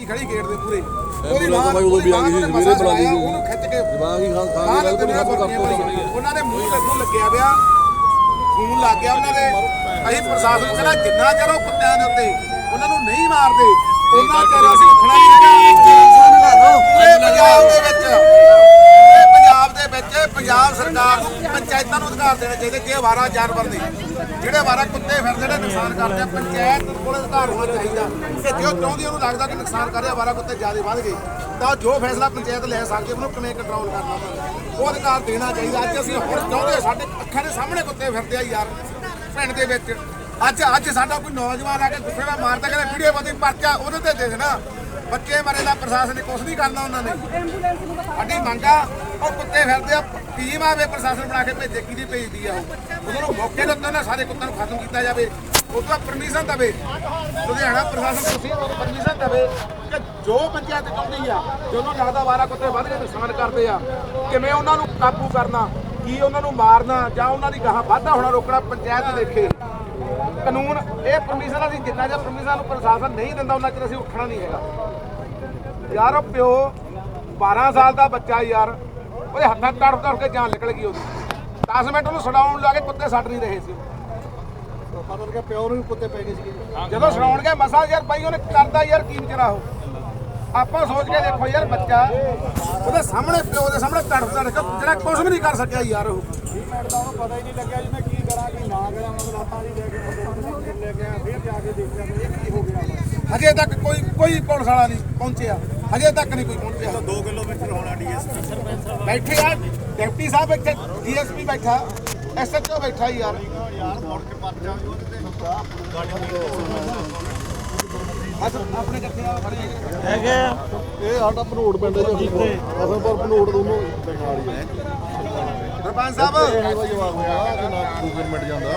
ਕੀ ਖੜੀ ਗੇਟ ਦੇ ਪੂਰੇ। ਐਂਬੂਲੈਂਸ ਬਾਈ ਉਦੋਂ ਵੀ ਆ ਗਈ ਸੀ, ਸਵੇਰੇ ਬੁਲਾ ਲਈ ਸੀ। ਉਹਨੂੰ ਖਿੱਚ ਕੇ ਜਵਾਕ ਹੀ ਖਾ ਖਾ ਗੱਲ ਕੋਈ ਕਰਤੋ ਉਹਨਾਂ ਦੇ ਮੂੰਹ ਲੱਗੂ ਲੱਗਿਆ ਪਿਆ। ਖੂਨ ਲੱਗ ਗਿਆ ਉਹਨਾਂ ਦੇ। ਅਸੀਂ ਪ੍ਰਸ਼ਾਸਨ ਕਹਿੰਦਾ ਜਿੰਨਾ ਚਿਰ ਉਹ ਕੁੱਤਿਆਂ ਦੇ ਉੱਤੇ ਉਹਨਾਂ ਨੂੰ ਨਹੀਂ ਮਾਰਦੇ ਉਹਨਾਂ ਚਿਰ ਅਸੀਂ ਉੱਠਣਾ ਨਹੀਂ ਹੈਗਾ। ਪੂਰੇ ਪੰਜਾਬ ਦੇ ਵਿੱਚ ਪੂਰੇ ਪੰਜਾਬ ਦੇ ਵਿੱਚ ਪੰਜਾਬ ਸਰਕਾਰ ਨੂੰ ਪੰਚਾਇਤਾਂ ਨੂੰ ਅਧਿਕਾਰ ਦੇਣੇ ਚਾਹੀਦੇ ਕਿ ਅਵਾਰਾ ਜਾਨਵਰ ਨੇ। ਜਿਹੜੇ ਅਵਾਰਾ ਕੁੱਤੇ ਫਿਰਦੇ ਨੇ ਨੁਕਸਾਨ ਕਰਦੇ ਆ, ਪੰਚਾਇਤ ਕੋਲ ਅਧਿਕਾਰ ਹੋਣਾ ਚਾਹੀਦਾ। ਕਿ ਜੇ ਚਾਹੁੰਦੀ ਉਹਨੂੰ ਲੱਗਦਾ ਕਿ ਨੁਕਸਾਨ ਕਰ ਰਿਹਾ ਕੁੱਤੇ ਜ਼ਿਆਦਾ ਵੱਧ ਗਏ। ਤਾਂ ਜੋ ਫੈਸਲਾ ਪੰਚਾਇਤ ਲੈ ਸਕਦੀ ਉਹਨੂੰ ਕਿਵੇਂ ਕੰਟਰੋਲ ਕਰਨਾ ਉਹਨਾਂ ਉਹ ਅਧਿਕਾਰ ਦੇਣਾ ਚਾਹੀਦਾ। ਅੱਜ ਅਸੀਂ ਹੁਣ ਚਾਹੁੰਦੇ ਸਾਡੇ ਅੱਖਾਂ ਦੇ ਸਾਹਮਣੇ ਕੁੱਤੇ ਫਿਰਦੇ ਆ ਯਾਰ, ਪਿੰਡ ਦੇ ਵਿੱਚ। ਅੱਜ ਅੱਜ ਸਾਡਾ ਕੋਈ ਨੌਜਵਾਨ ਆ ਕੇ ਗੁੱਸੇ ਨਾਲ ਮਾਰਦਾ, ਕਹਿੰਦਾ ਵੀਡੀਓ ਬਦੀ ਪਰਚਾ ਉਹਦੇ ਤੇ ਦੇ ਦੇਣਾ। ਬੱਚੇ ਮਰੇ ਦਾ ਪ੍ਰਸ਼ਾਸਨ ਨੇ ਕੁਝ ਨਹੀਂ ਕਰਨਾ ਉਹਨਾਂ ਨੇ। ਸਾਡੀ ਮੰਗ ਉਹ ਕੁੱਤੇ ਫਿਰਦੇ ਆ ਟੀਮ ਆਵੇ ਪ੍ਰਸ਼ਾਸਨ ਬਣਾ ਕੇ ਭੇਜੇ ਕਿਹਦੀ ਭੇਜਦੀ ਆ ਉਹ। ਉਹਨਾਂ ਨੂੰ ਮੌਕੇ ਦੇ ਉੱਤੇ ਨਾ ਸਾਰੇ ਕੁੱਤਿਆਂ ਨੂੰ ਖਤਮ ਕੀਤਾ ਜਾਵੇ। ਉਹ ਤੋਂ ਪਰਮਿਸ਼ਨ ਦਵੇ। ਲੁਧਿਆਣਾ ਪ੍ਰਸ਼ਾਸਨ ਤੁਸੀਂ ਪਰਮਿਸ਼ਨ ਦਵੇ ਕਿ ਜੋ ਪੰਚਾਇਤ ਚਾਹੁੰਦੀ ਆ ਜਦੋਂ ਲੱਗਦਾ ਵਾਰਾ ਕੁੱਤੇ ਵੱਧ ਕੇ ਨੁਕਸਾਨ ਕਰਦੇ ਆ ਕਿਵੇਂ ਉਹਨਾਂ ਨੂੰ ਕਾਬੂ ਕਰਨਾ ਕੀ ਉਹਨਾਂ ਨੂੰ ਮਾਰਨਾ ਜਾਂ ਉਹਨਾਂ ਦੀ ਗਾਹਾਂ ਵਾਧਾ ਹੋਣਾ ਰੋਕਣਾ ਪੰਚਾਇਤ ਦੇਖੇ। ਕਾਨੂੰਨ ਇਹ ਪਰਮਿਸ਼ਨ ਅਸੀਂ ਜਿੰਨਾ ਚਿਰ ਪਰਮਿਸ਼ਨ ਨੂੰ ਪ੍ਰਸ਼ਾਸਨ ਨਹੀਂ ਦਿੰਦਾ ਉਹਨਾਂ ਚਿਰ ਅਸੀਂ ਉੱਠਣਾ ਨਹੀਂ ਹੈਗਾ। ਯਾਰ ਪਿਓ 12 ਸਾਲ ਦਾ ਬੱਚਾ ਯਾਰ ਉਹਦੇ ਹੱਥਾਂ ਤੜਫ ਤੜਫ ਕੇ ਜਾਨ ਨਿਕਲ ਗਈ ਉਹਦੀ। 10 ਮਿੰਟ ਉਹਨੂੰ ਛਡਾਉਣ ਲਾ ਕੇ ਕੁੱਤੇ ਛੱਡ ਨਹੀਂ ਰਹੇ ਸੀ। ਪਤਾ ਲੱਗਾ ਪਿਓ ਨੂੰ ਵੀ ਕੁੱਤੇ ਪੈ ਗਏ ਸੀਗੇ। ਜਦੋਂ ਛਡਾਉਣ ਗਏ ਮਸਾ ਯਾਰ ਬਾਈ ਉਹਨੇ ਕਰਦਾ ਯਾਰ ਕੀ ਵਿਚਾਰਾ ਉਹ। ਆਪਾਂ ਸੋਚ ਕੇ ਦੇਖੋ ਯਾਰ ਬੱਚਾ ਉਹਦੇ ਸਾਹਮਣੇ ਪਿਓ ਦੇ ਸਾਹਮਣੇ ਤੜਫ ਤੜਫ ਕੇ ਜਿਹੜਾ ਕੁਝ ਵੀ ਨਹੀਂ ਕਰ ਸਕਿਆ ਯਾਰ ਉਹ। ਮਿੰਟ ਦਾ ਉਹਨੂੰ ਪਤਾ ਹੀ ਨਹੀਂ ਲੱਗਿਆ ਜੀ ਮੈਂ ਕੀ ਕਰਾਂ ਕੀ ਨਾ ਕਰਾਂ ਮੈਂ ਲਾਤਾਂ ਨਹੀਂ ਲੈ ਕੇ ਲੈ ਕੇ ਆਇਆ ਫਿਰ ਜਾ ਕੇ ਦੇਖਿਆ ਵੀ ਇਹ ਕੀ ਹੋ ਗਿਆ ਹਜੇ ਤੱਕ ਕੋਈ ਕੋਈ ਪੁਲਿਸ ਵਾਲਾ ਨਹੀਂ ਪਹੁੰਚਿਆ। ਹਜੇ ਤੱਕ ਨਹੀਂ ਕੋਈ ਪਹੁੰਚਿਆ। 2 ਕਿਲੋਮੀਟਰ ਹੋਣਾ ਡੀਐਸ ਬੈਠੇ ਆ ਡਿਪਟੀ ਸਾਹਿਬ ਇੱਥੇ ਡੀਐਸਪੀ ਬੈਠਾ ਐਸਐਚਓ ਬੈਠਾ ਯਾਰ ਯਾਰ। ਮੁੜ ਕੇ ਪਰਚਾ ਵੀ ਉਹਦੇ ਤੇ ਬਸ ਆਪਣੇ ਕਿੱਥੇ ਆ। ਖੜੇ ਇਹ ਸਾਡਾ ਭਨੋੜ ਪਿੰਡ ਹੈ ਜੀ ਅਸਾਂ ਪਰ ਭਨੋੜ ਦੋਨੋਂ ਨਾਲ ਹੀ ਹੈ ਸਰਪੰਚ ਸਾਹਿਬ ਜਵਾਬ ਹੋਇਆ ਕਿ ਨਾ 2 ਮਿੰਟ ਜਾਂਦਾ।